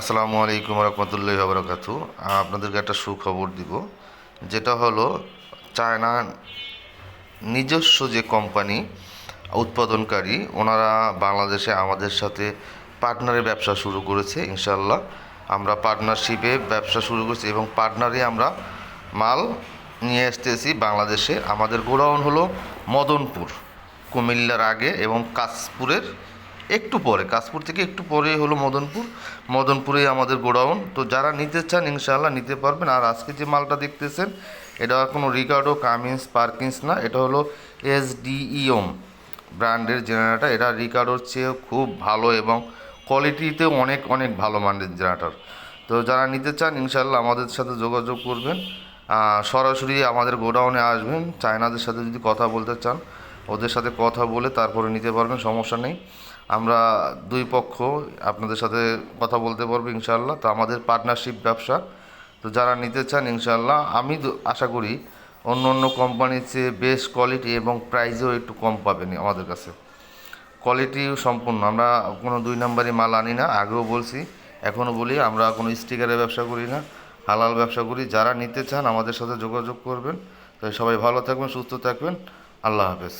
আসসালামু আলাইকুম রহমতুল্লাহ বরকাতু। আপনাদেরকে একটা সুখবর দিব, যেটা হলো চায়না নিজস্ব যে কোম্পানি উৎপাদনকারী, ওনারা বাংলাদেশে আমাদের সাথে পার্টনারে ব্যবসা শুরু করেছে ইনশাল্লাহ আমরা পার্টনারশিপে ব্যবসা শুরু করেছি এবং পার্টনারে আমরা মাল নিয়ে আসতেছি বাংলাদেশে। আমাদের গোডাউন হলো মদনপুর, কুমিল্লার আগে এবং কাশপুরের একটু পরে, কাশপুর থেকে একটু পরে হলো মদনপুর। মদনপুরেই আমাদের গোডাউন। তো যারা নিতে চান, ইনশাআল্লাহ নিতে পারবেন। আর আজকে যে মালটা দেখতেছেন, এটা কোনো রিকার্ডো, কামিন্স, পার্কিন্স না, এটা হলো এস ডিইওম ব্র্যান্ডের জেনারেটার। এটা রিকার্ডোর চেয়ে খুব ভালো এবং কোয়ালিটিতেও অনেক অনেক ভালো মানের জেনারেটার। তো যারা নিতে চান, ইনশাআল্লাহ আমাদের সাথে যোগাযোগ করবেন। সরাসরি আমাদের গোডাউনে আসবেন। চায়নাদের সাথে যদি কথা বলতে চান, ওদের সাথে কথা বলে তারপরে নিতে পারবেন, সমস্যা নেই। আমরা দুই পক্ষ আপনাদের সাথে কথা বলতে পারব ইনশাআল্লাহ। তো আমাদের পার্টনারশিপ ব্যবসা। তো যারা নিতে চান ইনশাআল্লাহ, আমি আশা করি অন্য অন্য কোম্পানির চেয়ে বেস্ট কোয়ালিটি এবং প্রাইসেও একটু কম পাবেন আমাদের কাছে। কোয়ালিটি সম্পূর্ণ। আমরা কোনো দুই নম্বরই মাল আনি না, আগেও বলছি এখনও বলি, আমরা কোনো স্টিকারের ব্যবসা করি না, হালাল ব্যবসা করি। যারা নিতে চান আমাদের সাথে যোগাযোগ করবেন। তাই সবাই ভালো থাকবেন, সুস্থ থাকবেন। আল্লাহ হাফেজ।